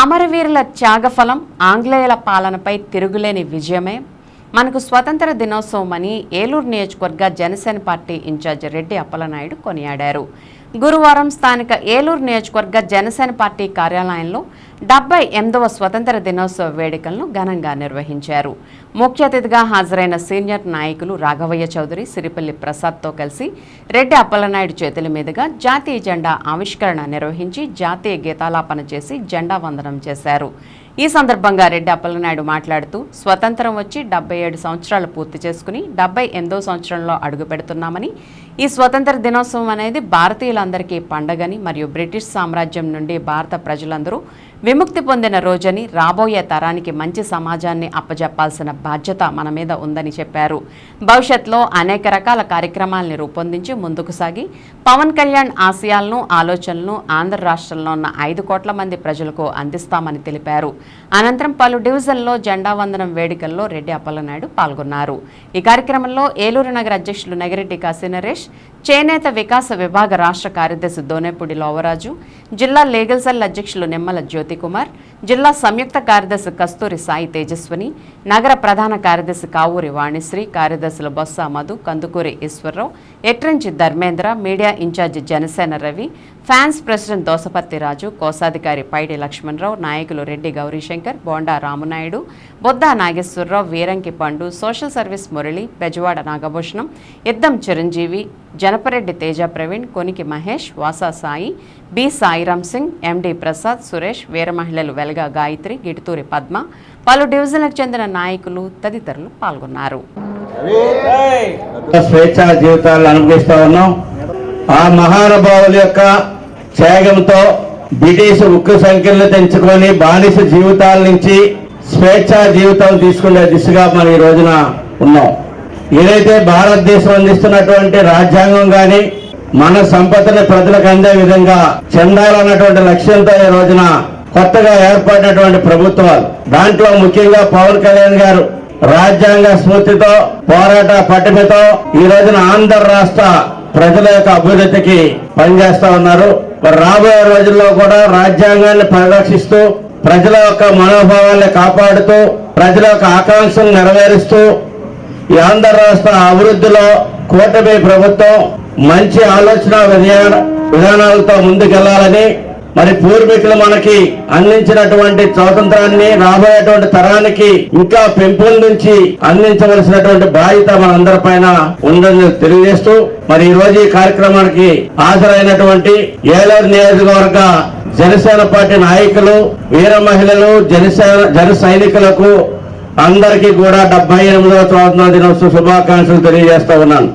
అమరవీరుల త్యాగఫలం ఆంగ్లేయుల పాలనపై తిరుగులేని విజయమే. మనకు స్వతంత్ర దినోత్సవం అని ఏలూరు నియోజకవర్గ జనసేన పార్టీ ఇన్ఛార్జి రెడ్డి అప్పలనాయుడు కొనియాడారు. గురువారం స్థానిక ఏలూరు నియోజకవర్గ జనసేన పార్టీ కార్యాలయంలో డెబ్బై ఎనిమిదవ స్వతంత్ర దినోత్సవ వేడుకలను ఘనంగా నిర్వహించారు. ముఖ్య అతిథిగా హాజరైన సీనియర్ నాయకులు రాఘవయ్య చౌదరి సిరిపల్లి ప్రసాద్తో కలిసి రెడ్డి అప్పలనాయుడు చేతుల మీదుగా జాతీయ జెండా ఆవిష్కరణ నిర్వహించి జాతీయ గీతాలాపన చేసి జెండా వందనం చేశారు. ఈ సందర్భంగా రెడ్డి అప్పలనాయుడు మాట్లాడుతూ స్వతంత్రం వచ్చి డెబ్బై ఏడు సంవత్సరాలు పూర్తి చేసుకుని డెబ్బై ఎనిమిదో సంవత్సరంలో అడుగు పెడుతున్నామని ఈ స్వతంత్ర దినోత్సవం అనేది భారతీయులందరికీ పండగని మరియు బ్రిటిష్ సామ్రాజ్యం నుండి భారత ప్రజలందరూ విముక్తి పొందిన రోజని రాబోయే తరానికి మంచి సమాజాన్ని అప్పజెప్పాల్సిన బాధ్యత మన మీద ఉందని చెప్పారు. భవిష్యత్తులో అనేక రకాల కార్యక్రమాల్ని రూపొందించి ముందుకు సాగి పవన్ కళ్యాణ్ ఆశయాలను ఆలోచనలను ఆంధ్ర రాష్ట్రంలో ఉన్న ఐదు కోట్ల మంది ప్రజలకు అందిస్తామని తెలిపారు. అనంతరం పలు డివిజన్లో జెండా వందనం వేడుకల్లో రెడ్డి అప్పలనాయుడు పాల్గొన్నారు. ఈ కార్యక్రమంలో ఏలూరు నగర అధ్యక్షులు నగిరెడ్డి కాశీనరేష్ చేనేత వికాస విభాగ రాష్ట్ర కార్యదర్శి దోనేపూడి లోవరాజు జిల్లా లీగల్ సెల్ అధ్యక్షులు నిమ్మల జ్యోతి కుమార్ జిల్లా సంయుక్త కార్యదర్శి కస్తూరి సాయి తేజస్విని నగర ప్రధాన కార్యదర్శి కావూరి వాణిశ్రీ కార్యదర్శులు Botsa Madhu Kandukuri Eswararao Etrinchi Dharmendra media incharge Janasena Ravi fans president Dosaparthi Raju కోశాధికారి పైడి లక్ష్మణరావు నాయకులు Reddy Gauri Shankar bonda Ramu Naidu Bodda Nageswararao Veeranki Pandu social service Murali Bezawada Nagabhushanam Iddam Chiranjeevi Janapareddy Teja Praveen Koniki Mahesh Vasa Sai B Sairam Singh MD Prasad Suresh Veera మహిళలు వెలగా గాయత్రి గిటితూరి పద్మ పలు డివిజన్లకు చెందిన నాయకులు తదితరులు పాల్గొన్నారు. స్వేచ్ఛ జీవితాలను అనుభవిస్తా ఉన్నాం. ఆ మహానుభావుల యొక్క త్యాగంతో బ్రిటిష్ ఉక్కు సంఖ్యలు తెంచుకొని బానిస జీవితాల నుంచి స్వేచ్ఛ జీవితం తీసుకునే దిశగా మనం ఈ రోజున ఉన్నాం. ఏదైతే భారతదేశం అందిస్తున్నటువంటి రాజ్యాంగం కానీ మన సంపదను ప్రజలకు అందే విధంగా చెందాలన్నటువంటి లక్ష్యంతో ఈ రోజున కొత్తగా ఏర్పడినటువంటి ప్రభుత్వాలు. దాంట్లో ముఖ్యంగా పవన్ కళ్యాణ్ గారు రాజ్యాంగ స్ఫూర్తితో పోరాట పటిమతో ఈ రోజున ఆంధ్ర రాష్ట్ర ప్రజల యొక్క అభివృద్ధికి పనిచేస్తా ఉన్నారు. రాబోయే రోజుల్లో కూడా రాజ్యాంగాన్ని పరిరక్షిస్తూ ప్రజల యొక్క మనోభావాన్ని కాపాడుతూ ప్రజల యొక్క ఆకాంక్షలు నెరవేరుస్తూ ఈ ఆంధ్ర రాష్ట్ర అభివృద్ధిలో కూటమి ప్రభుత్వం మంచి ఆలోచన విధాన విధానాలతో ముందుకెళ్ళాలని మరి పూర్వీకులు మనకి అందించినటువంటి స్వాతంత్రాన్ని రాబోయేటువంటి తరానికి ఇంకా పెంపొందించి అందించవలసినటువంటి బాధ్యత మనందరిపైన ఉందని తెలియజేస్తూ మరి ఈ రోజు ఈ కార్యక్రమానికి హాజరైనటువంటి ఏలూరు నియోజకవర్గ జనసేన పార్టీ నాయకులు వీర మహిళలు జనసేన జన సైనికులకు అందరికీ కూడా డెబ్బై ఎనిమిదవ స్వాతంత్ర దినోత్సవ శుభాకాంక్షలు తెలియజేస్తా ఉన్నాను.